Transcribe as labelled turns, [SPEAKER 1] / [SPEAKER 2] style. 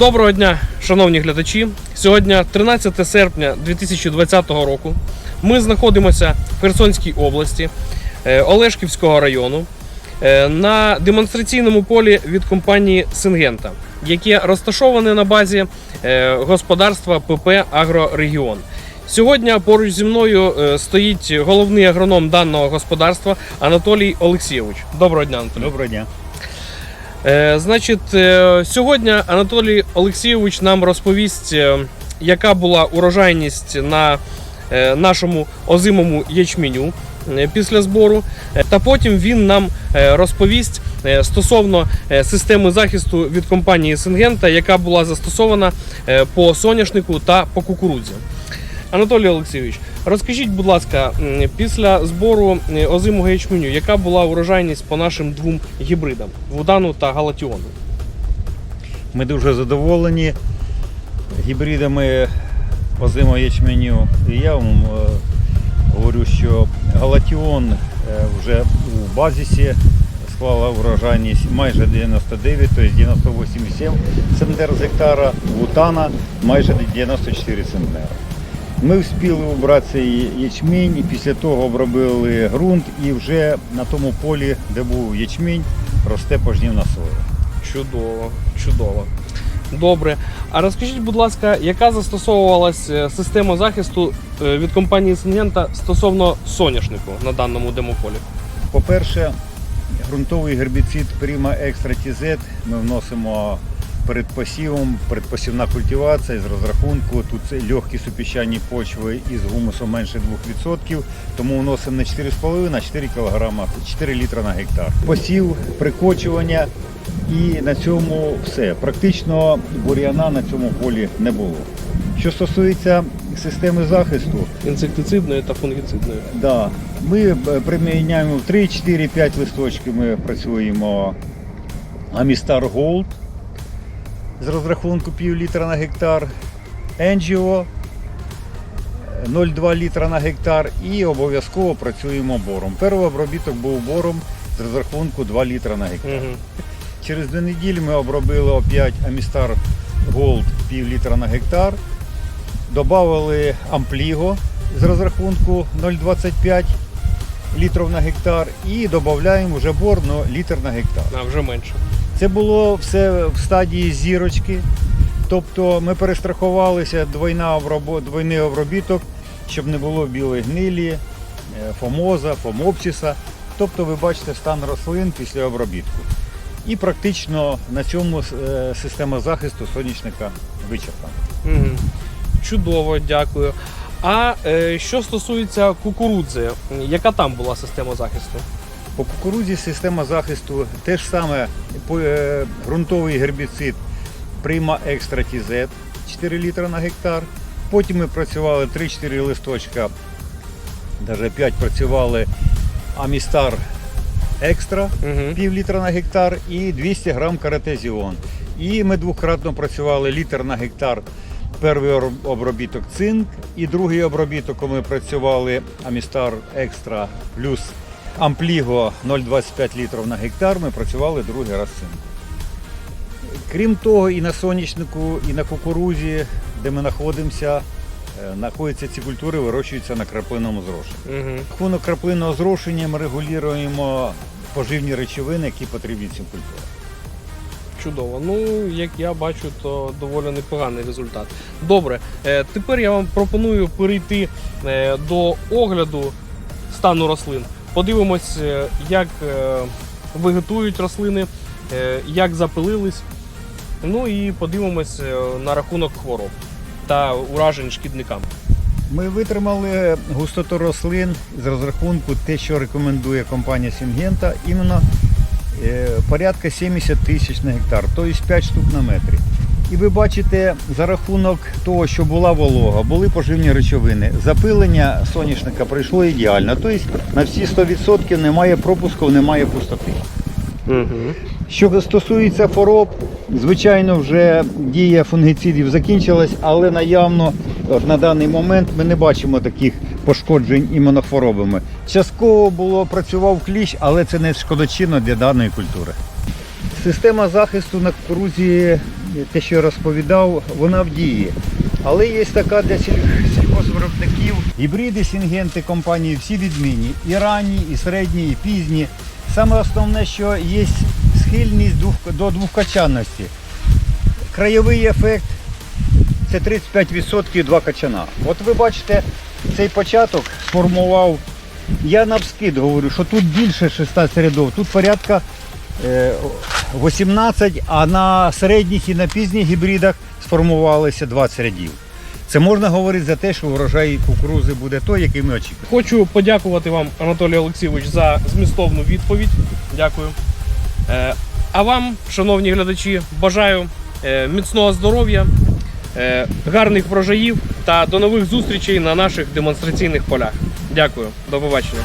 [SPEAKER 1] Доброго дня, шановні глядачі. Сьогодні 13 серпня 2020 року. Ми знаходимося в Херсонській області е, Олешківського району е, на демонстраційному полі від компанії Сингента, яке розташоване на базі е, господарства ПП Агрорегіон. Сьогодні поруч зі мною стоїть головний агроном даного господарства Анатолій Олексійович. Доброго дня, Анатолій.
[SPEAKER 2] Доброго дня.
[SPEAKER 1] Е, Значить, е, сьогодні Анатолій Олексійович нам розповість, е, яка була урожайність на нашому озимому ячменю після збору. Та потім він нам розповість стосовно системи захисту від компанії Сингента, яка була застосована по соняшнику та по кукурудзі. Анатолій Олексійович, розкажіть, будь ласка, після збору е, озимого ячменю, яка була урожайність по нашим двом гібридам Вудану та Галатіону?
[SPEAKER 2] Ми дуже задоволені гібридами озимого ячменю. І я вам е, говорю, що Галатіон е, вже у базісі склала врожайність майже 99, тобто 98,7 центнер з гектара, Вутана майже 94 центнера. Ми встигли убрати ячмінь і після того обробили ґрунт і вже на тому полі, де був ячмінь, росте пожнівна соя.
[SPEAKER 1] Чудово, чудово. Добре. А розкажіть, будь ласка, яка застосовувалась е, система захисту е, від компанії Сингента стосовно соняшнику на даному демополі?
[SPEAKER 2] По-перше, ґрунтовий гербіцид Prima Extra TZ ми вносимо перед посівом, передпосівна культивація з розрахунку. Тут легкі супіщані почви із гумусом менше 2%, тому вносимо не 4,5, а 4 кг, 4 літра на гектар. Посів, прикочування і на цьому все. Практично бур'яна на цьому полі не було. Що стосується системи захисту,
[SPEAKER 1] Інсектицидної та фунгіцидної.
[SPEAKER 2] Да. Ми е, приміняємо 3, 4, 5 листочки. Ми працюємо Amistar Gold з розрахунку пів літра на гектар, Angio 0,2 літра на гектар і обов'язково працюємо бором. Перший обробіток був бором з розрахунку 2 літра на гектар.
[SPEAKER 1] Угу.
[SPEAKER 2] Через дві неділі ми обробили опять Amistar Gold пів літра на гектар. Добавили ампліго з розрахунку 0,25 літрів на гектар і додаємо вже бор ну, літр на гектар.
[SPEAKER 1] А вже менше.
[SPEAKER 2] Це було все в стадії зірочки. Тобто ми перестрахувалися двойна обробо- двойний обробіток, щоб не було білої гнилі, е, фомоза, фомопсіса. Тобто ви бачите стан рослин після обробітку. І практично на цьому е, система захисту сонячника вичерпана.
[SPEAKER 1] Угу. Чудово, дякую. А е, що стосується кукурудзи, яка там була система захисту?
[SPEAKER 2] По кукурудзі система захисту те ж саме е, ґрунтовий гербіцид Prima Extra TZ 4 літра на гектар. Потім ми працювали 3-4 листочка, навіть 5 працювали Amistar Extra
[SPEAKER 1] Угу.
[SPEAKER 2] пів літра на гектар і 200 грам каратезіон. І ми двократно працювали літр на гектар. Перший обробіток цинк і другий обробіток, коли ми працювали Amistar Extra плюс Ампліго 0,25 літрів на гектар, ми працювали другий раз цинк. Крім того, і на соняшнику, і на кукурузі, де ми знаходимося, е, знаходяться ці культури, вирощуються на краплинному зрошенні.
[SPEAKER 1] Угу.
[SPEAKER 2] Рахунок краплинного зрошення ми регулюємо поживні речовини, які потрібні цим культурам.
[SPEAKER 1] Чудово. Ну, як я бачу, то доволі непоганий результат. Добре, е, тепер я вам пропоную перейти е, до огляду стану рослин. Подивимось, е, як вегетують рослини, як запилились. Ну і подивимось на рахунок хвороб та уражень шкідниками.
[SPEAKER 2] Ми витримали густоту рослин з розрахунку те, що рекомендує компанія Сінгента, іменно порядка 70 тисяч на гектар, тобто 5 штук на метрі. І ви бачите, за рахунок того, що була волога, були поживні речовини, запилення соняшника пройшло ідеально. Тобто на всі 100% немає пропусків, немає пустоти.
[SPEAKER 1] Угу.
[SPEAKER 2] Що стосується хвороб, звичайно, вже дія фунгіцидів закінчилась, але наявно на даний момент ми не бачимо таких пошкоджень іменно хворобами. Частково було працював кліщ, але це не шкодочинно для даної культури. Система захисту на кукурузі те, що я розповідав, вона в дії. Але є така для сіль- сільхозвиробників. Гібриди сінгенти компанії всі відмінні. І ранні, і середні, і пізні. Саме основне, що є схильність до двохкачанності. Краєвий ефект це 35% два качана. От ви бачите, цей початок сформував. Я навскид говорю, що тут більше 16 рядов, тут порядка е, 18, а на середніх і на пізніх гібридах сформувалося 20 рядів. Це можна говорити за те, що врожай кукурузи буде той, який ми очікуємо.
[SPEAKER 1] Хочу подякувати вам, Анатолій Олексійович, за змістовну відповідь. Дякую. Е, А вам, шановні глядачі, бажаю е, міцного здоров'я, е, гарних врожаїв та до нових зустрічей на наших демонстраційних полях. Дякую, до побачення.